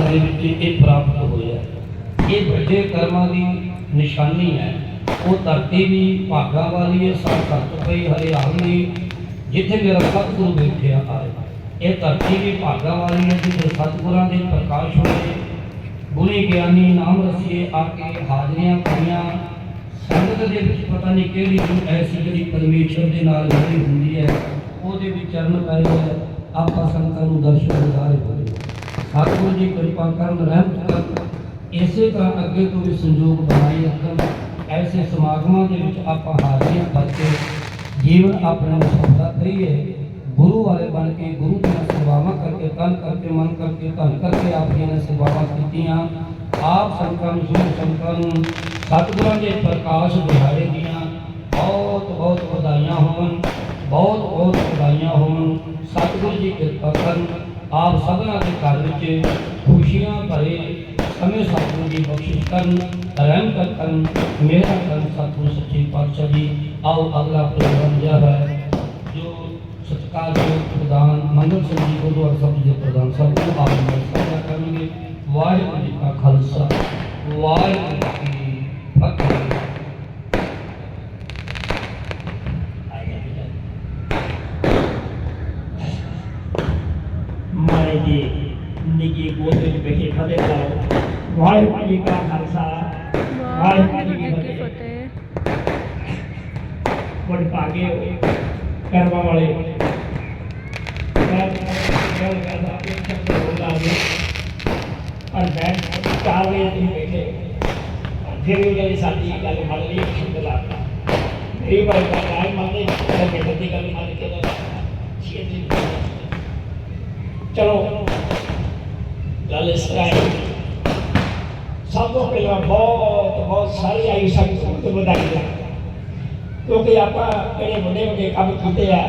ਦੇ ਵਿੱਚ ਇਹ ਪ੍ਰਾਪਤ ਹੋਇਆ ਇਹ ਵੱਡੇ ਕਰਮਾਂ ਦੀ ਨਿਸ਼ਾਨੀ ਹੈ। ਉਹ ਧਰਤੀ ਵੀ ਭਾਗਾਂ ਵਾਲੀ ਹੈ ਸਭ ਧਰਤ ਪਈ, ਹਰਿਆਵਲੀ ਜਿੱਥੇ ਮੇਰਾ ਸਤਿਗੁਰੂ ਬੈਠਿਆ ਆਏ, ਇਹ ਧਰਤੀ ਵੀ ਭਾਗਾਂ ਵਾਲੀ ਹੈ, ਜਿੱਥੇ ਸਤਿਗੁਰਾਂ ਦੇ ਪ੍ਰਕਾਸ਼ ਹੋਏ। ਗੁਣੀ ਗਿਆਨੀ ਨਾਮ ਰਸੀਏ ਆ ਕੇ ਹਾਜ਼ਰੀਆਂ ਪਈਆਂ। ਸੰਗਤ ਦੇ ਵਿੱਚ ਪਤਾ ਨਹੀਂ ਕਿਹੜੀ ਰੂਹ ਐਸੀ ਜਿਹੜੀ ਪਰਮੇਸ਼ਰ ਦੇ ਨਾਲ ਜੁੜੀ ਹੁੰਦੀ ਹੈ। ਉਹਦੇ ਵੀ ਚਰਨ ਪਏ ਹੈ ਆਪਾਂ ਸੰਗਤਾਂ ਨੂੰ ਦਰਸ਼ਨ ਦਿਦਾਰੇ ਕਰੇ ਸਤਿਗੁਰੂ ਜੀ ਕਿਰਪਾ ਕਰਨ ਰਹਿਮਤ ਕਰਨ ਇਸੇ ਤਰ੍ਹਾਂ ਅੱਗੇ ਤੋਂ ਵੀ ਸੰਯੋਗ ਬਣਾਈ ਰੱਖਣ, ਐਸੇ ਸਮਾਗਮਾਂ ਦੇ ਵਿੱਚ ਆਪਾਂ ਹਾਜ਼ਰੀਆਂ ਭਰ ਕੇ ਜੀਵਨ ਆਪਣਾ ਨੂੰ ਕਰੀਏ। ਗੁਰੂ ਵਾਲੇ ਬਣ ਕੇ, ਗੁਰੂ ਦੀਆਂ ਸੇਵਾਵਾਂ ਕਰਕੇ, ਤਨ ਕਰਕੇ, ਮਨ ਕਰਕੇ, ਧਨ ਕਰਕੇ ਆਪ ਆਪਣੀਆਂ ਨੇ ਸੇਵਾਵਾਂ ਕੀਤੀਆਂ। ਆਪ ਸੰਤਾਂ ਨੂੰ ਸੁਣ ਸੰਤਾਂ ਨੂੰ, ਸਤਿਗੁਰਾਂ ਦੇ ਪ੍ਰਕਾਸ਼ ਦਿਹਾੜੇ ਦੀਆਂ ਬਹੁਤ ਬਹੁਤ ਵਧਾਈਆਂ ਹੋਣ ਬਹੁਤ ਬਹੁਤ ਵਧਾਈਆਂ ਹੋਣ ਸਤਿਗੁਰੂ ਜੀ ਕਿਰਪਾ ਕਰਨ, ਆਪ ਸਭਨਾਂ ਦੇ ਘਰ ਵਿੱਚ ਖੁਸ਼ੀਆਂ ਭਰੇ ਸਮੇਂ ਸਤਿਗੁਰੂ ਜੀ ਬਖਸ਼ਿਸ਼ ਕਰਨ ਰਹਿਮਤ ਕਰਨ ਮੇਰਾ ਕਰਨ ਸਤਿਗੁਰੂ ਸੱਚੇ ਪਾਤਸ਼ਾਹ ਜੀ। ਆਓ ਅਗਲਾ ਪ੍ਰੋਗਰਾਮ ਜਿਹੜਾ ਹੈ, ਜੋ ਸਤਿਕਾਰਯੋਗ ਪ੍ਰਧਾਨ ਮੰਗਲ ਸਿੰਘ ਜੀ ਗੁਰਦੁਆਰਾ ਸਾਹਿਬ ਦੇ ਪ੍ਰਧਾਨ ਸਾਹਿਬ ਨੂੰ ਆਪ ਨੂੰ ਕਰਨਗੇ। ਵਾਹਿਗੁਰੂ ਜੀ ਕਾ ਖਾਲਸਾ, ਵਾਹਿਗੁਰੂ ਜੀ ਕੀ ਫਤਿਹ ਮਾਰੇ ਜੀ। ਨਿੱਕੀ ਗੋਦ ਵਿੱਚ ਬੈਠੇ ਖੜੇ ਕਰੋ ਵਾਹਿਗੁਰੂ ਜੀ ਕਾ ਖਾਲਸਾ। ਵਾਹਿਗੁਰੂ ਜੀ ਕੀ ਫਤਿਹ। ਬੜ ਭਾਗੇ ਹੋਏ ਕਰਵਾ ਵਾਲੇ। ਮੈਂ ਗੱਲ ਕਰਦਾ ਇੱਕ ਸ਼ਬਦ ਬੋਲਦਾ ਜੀ ਪਰ ਮੈਂ ਚਾਰ ਵਜੇ ਤੁਸੀਂ ਬੈਠੇ ਫਿਰ ਵੀ ਜਿਹੜੀ ਸਾਡੀ ਗੱਲ ਮੰਨ ਲਈ ਇੱਕ ਸ਼ਬਦ ਲਾਤਾ। ਮੇਰੀ ਬਾਈ ਦਾ ਕਾਇ ਮੰਨਦੇ ਮੈਂ ਬੇਟੇ ਦੀ ਗੱਲ ਮੰਨ ਕੇ ਨਾ ਛੇਤੀ ਚਲੋ। ਗੱਲ ਇਸ ਤਰ੍ਹਾਂ ਹੈ। ਸਭ ਤੋਂ ਪਹਿਲਾਂ ਬਹੁਤ ਬਹੁਤ ਸਾਰੀ ਆਈ ਸੰਗਤ ਨੂੰ ਵਧਾਈ ਕਿਉਂਕਿ ਆਪਾਂ ਜਿਹੜੇ ਵੱਡੇ ਵੱਡੇ ਕੰਮ ਕੀਤੇ ਆ